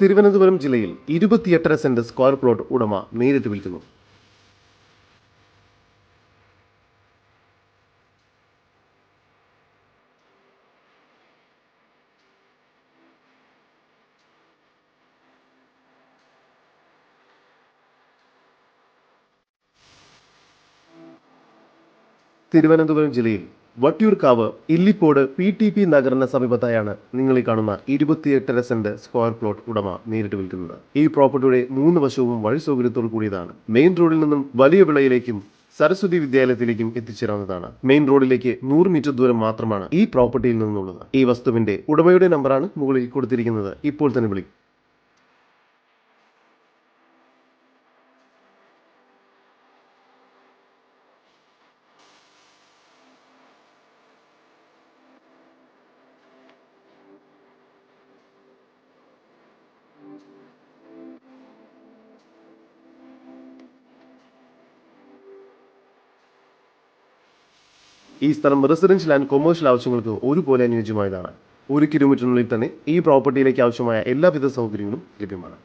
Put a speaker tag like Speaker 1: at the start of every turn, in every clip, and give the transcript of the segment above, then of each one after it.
Speaker 1: തിരുവനന്തപുരം ജില്ലയിൽ ഇരുപത്തിയെട്ടര saint square plot ഉടമ നേരിട്ട് വിൽക്കുന്നു. തിരുവനന്തപുരം ജില്ലയിൽ Vattiyoorkavu Illippode P T P നഗറിന് സമീപത്തായാണ് നിങ്ങൾ ഈ കാണുന്ന ഇരുപത്തിയെട്ടര സെന്റ് സ്ക്വയർ പ്ലോട്ട് ഉടമ നേരിട്ട് വിൽക്കുന്നത്. ഈ പ്രോപ്പർട്ടിയുടെ മൂന്ന് വശവും വഴി സൗകര്യത്തോടു കൂടിയതാണ്. മെയിൻ റോഡിൽ നിന്നും വലിയ വിളയിലേക്കും സരസ്വതി വിദ്യാലയത്തിലേക്കും എത്തിച്ചേരാവുന്നതാണ്. മെയിൻ റോഡിലേക്ക് നൂറ് മീറ്റർ ദൂരം മാത്രമാണ് ഈ പ്രോപ്പർട്ടിയിൽ നിന്നുള്ളത്. ഈ വസ്തുവിന്റെ ഉടമയുടെ നമ്പറാണ് മുകളിൽ കൊടുത്തിരിക്കുന്നത്. ഇപ്പോൾ തന്നെ വിളിക്കും ഈ സ്ഥലം റെസിഡൻഷ്യൽ ആൻഡ് കൊമേഴ്ഷ്യൽ ആവശ്യങ്ങൾക്ക് ഒരുപോലെ അനുയോജ്യമായതാണ്. ഒരു കിലോമീറ്ററിനുള്ളിൽ തന്നെ ഈ പ്രോപ്പർട്ടിയിലേക്ക് ആവശ്യമായ എല്ലാവിധ സൗകര്യങ്ങളും ലഭ്യമാണ്.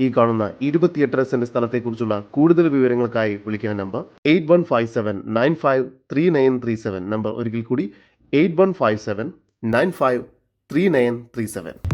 Speaker 1: ഈ കാണുന്ന ഇരുപത്തിയെട്ടര സെന്റ് സ്ഥലത്തെക്കുറിച്ചുള്ള കൂടുതൽ വിവരങ്ങൾക്കായി വിളിക്കുന്ന number eight one five seven nine five three nine three seven. Number ഒരിക്കൽ കൂടി eight one five seven nine five three nine three seven.